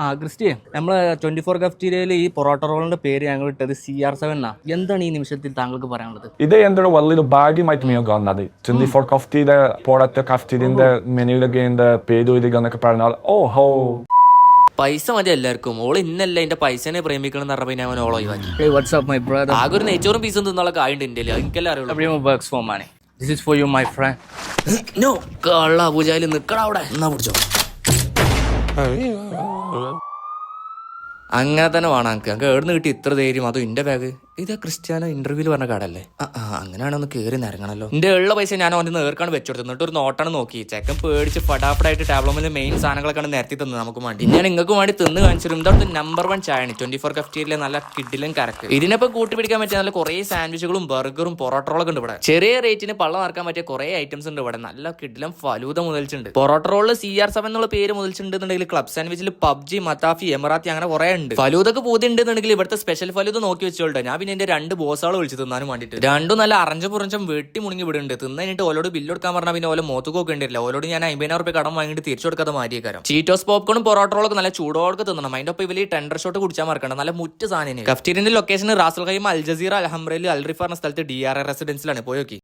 ആ ക്രിസ്ത്യൻ നമ്മൾ twenty four കഫ്റ്റീരിയയിൽ ഈ പൊറോട്ട റോളിന്റെ പേര് ഞങ്ങൾ ഇട്ടത് സി ആർ സെവൻ എന്നാ എന്താണ് ഈ നിമിഷത്തിൽ താങ്കൾക്ക് പറയാനുള്ളത്? ഇത് എന്തൊരു വലിയൊരു ഭാഗ്യമായിട്ട് മീ കാണുന്നത്. ട്വന്റി ഫോർ കഫ്റ്റീരിയ പൊറോട്ട കഫ്റ്റീരിന്റെ മെനുവിലൊക്കെ പേര് എന്നൊക്കെ പറഞ്ഞാൽ ഓ ഹോ പൈസ മതി എല്ലാവർക്കും. ഓൾ ഇന്നല്ല എന്റെ പൈസനെ പ്രേമിക്കണം എന്ന് പറഞ്ഞ അവൻ ഓളോ ഒഴിവാക്കി. Hey, what's up, my brother? ആകെ ഒരു നെയ്ച്ചോറും പീസും തിന്നുള്ള കായുണ്ട് എന്റെ എനിക്കെല്ലാം അറിയുള്ളൂ. Everyone works for money. This is for you, നോ കള്ള പൂജായിൽ നിൽക്കടാ അവിടെ. എന്നാ പിടിച്ചോ അങ്ങനെ തന്നെ വേണം. എനിക്ക് എനിക്ക് നിന്ന് കിട്ടി ഇത്ര ധൈര്യം? അതും എന്റെ ബാഗ് ഇതാ ക്രിസ്ത്യാനോ ഇന്റർവ്യൂൽ പറഞ്ഞ കാടല്ലേ? അങ്ങനെയാണ് ഒന്ന് കയറി നിരങ്ങണല്ലോ. എന്റെ ഉള്ള പൈസ ഞാൻ അവന്റെ നേർക്കാണ് വെച്ചെടുത്തു. എന്നിട്ട് ഒരു നോട്ടാണ് നോക്കി. ചെക്കൻ പേടിച്ച് ഫടാഫടായിട്ട് ടാബ്ലോമിൽ മെയിൻ സാധനങ്ങളൊക്കെയാണ് നിരത്തി തന്നത് നമുക്ക് വേണ്ടി. ഞാൻ നിങ്ങൾക്ക് വേണ്ടി തിന്ന് കാണിച്ചിരും ഇതവിടുത്തെ നമ്പർ വൺ ചായണി ട്വന്റി ഫോർ കഫ്റ്റിയിലെ നല്ല കിഡിലും കറക്ക് ഇതിനൊപ്പം കൂട്ടി പിടിക്കാൻ പറ്റിയ നല്ല കുറെ സാൻഡ്വിച്ചുകളും ബർഗറും പൊറോട്ടറോളൊക്കെ ഉണ്ട് ഇവിടെ. ചെറിയ റേറ്റിന് പള്ള നടക്കാൻ പറ്റിയ കുറെ ഐറ്റംസ് ഉണ്ട് ഇവിടെ. നല്ല കിഡിലും ഫലൂത മുതൽച്ചുണ്ട്. പൊറോട്ട റോളിൽ സി ആർ സെവൻ എന്നുള്ള പേര് മുതൽച്ചിട്ടുണ്ടെന്നുണ്ടെങ്കിൽ ക്ലബ് സാൻഡ്വിച്ചിൽ പബ്ജി മത്താഫി എമറാത്തി അങ്ങനെ കുറെ ഉണ്ട്. ഫലൂതൊക്കെ പൂതി ഉണ്ടെന്നുണ്ടെങ്കിൽ ഇവിടുത്തെ സ്പെഷ്യൽ ഫലൂത് നോക്കി വെച്ചോളൂ ഞാൻ പിന്നെ എന്റെ രണ്ട് ബോസാളെ വിളിച്ച് തിന്നാനും വേണ്ടിയിട്ട്. രണ്ടും നല്ല അറഞ്ച പുറഞ്ചം വെട്ടി മുണങ്ങി വിടുന്നുണ്ട് തിന്നു കഴിഞ്ഞിട്ട് ഓലോട് ബില്ല് കൊടുക്കാൻ പറഞ്ഞാൽ പിന്നെ ഓല മോത്തുക്ക് ഉണ്ടല്ല ഓലോട് ഞാൻ അമ്പതിനായിരം റുപ്യ കടം വാങ്ങിയിട്ട് തിരിച്ചു കൊടുക്കാതെ മാറ്റിയേക്കാരം. ചീറ്റോസ് പോപ്കോണും പൊറോട്ടോളൊക്കെ നല്ല ചൂടോടൊക്കെ തിന്നണം. അതിന്റെ ഒപ്പം ഇവർ ടെൻഡർ ഷോട്ട് കുടിച്ചാൽ മറക്കണം നല്ല മുറ്റ സാധനം കഫ്റ്റീരിന്റെ location Ras al Khaimah Al Jazeera അൽഹംറയിൽ Al Rifa സ്ഥലത്ത് ഡി ആർ എ റെസിഡൻസിലാണ് പോയി നോക്കി